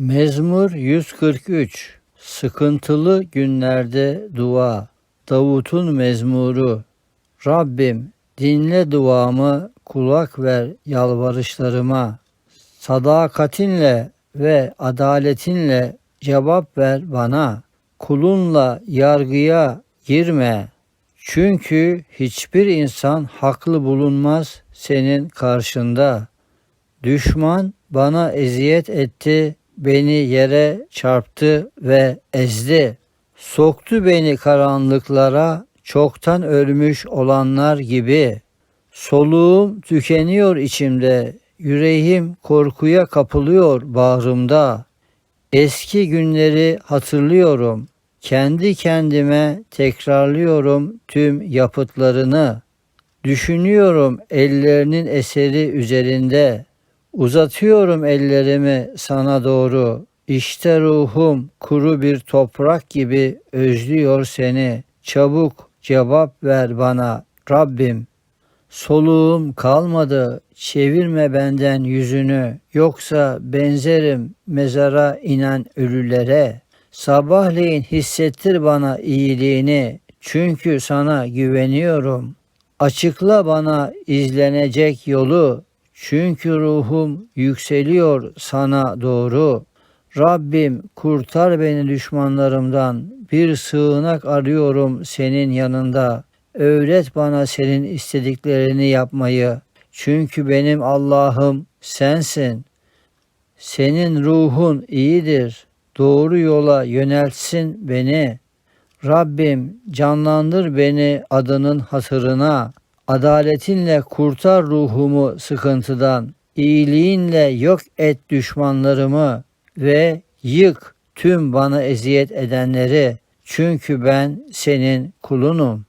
Mezmur 143 Sıkıntılı günlerde dua. Davut'un mezmuru. Rabbim dinle duamı kulak ver yalvarışlarıma. Sadakatinle ve adaletinle cevap ver bana. Kulunla yargıya girme. Çünkü hiçbir insan haklı bulunmaz senin karşında. Düşman bana eziyet etti, beni yere çarptı ve ezdi. Soktu beni karanlıklara, çoktan ölmüş olanlar gibi. Soluğum tükeniyor içimde, yüreğim korkuya kapılıyor bağrımda. Eski günleri hatırlıyorum. Kendi kendime tekrarlıyorum tüm yapıtlarını. Düşünüyorum ellerinin eseri üzerinde. Uzatıyorum ellerimi sana doğru. İşte ruhum kuru bir toprak gibi özlüyor seni. Çabuk cevap ver bana Rabbim. Soluğum kalmadı, çevirme benden yüzünü, yoksa benzerim mezara inen ölülere. Sabahleyin hissettir bana iyiliğini, çünkü sana güveniyorum. Açıkla bana izlenecek yolu, çünkü ruhum yükseliyor sana doğru. Rabbim kurtar beni düşmanlarımdan. Bir sığınak arıyorum senin yanında. Öğret bana senin istediklerini yapmayı. Çünkü benim Allah'ım sensin. Senin ruhun iyidir. Doğru yola yöneltsin beni. Rabbim canlandır beni adının hatırına. Adaletinle kurtar ruhumu sıkıntıdan. İyiliğinle yok et düşmanlarımı ve yık tüm bana eziyet edenleri. Çünkü ben senin kulunum.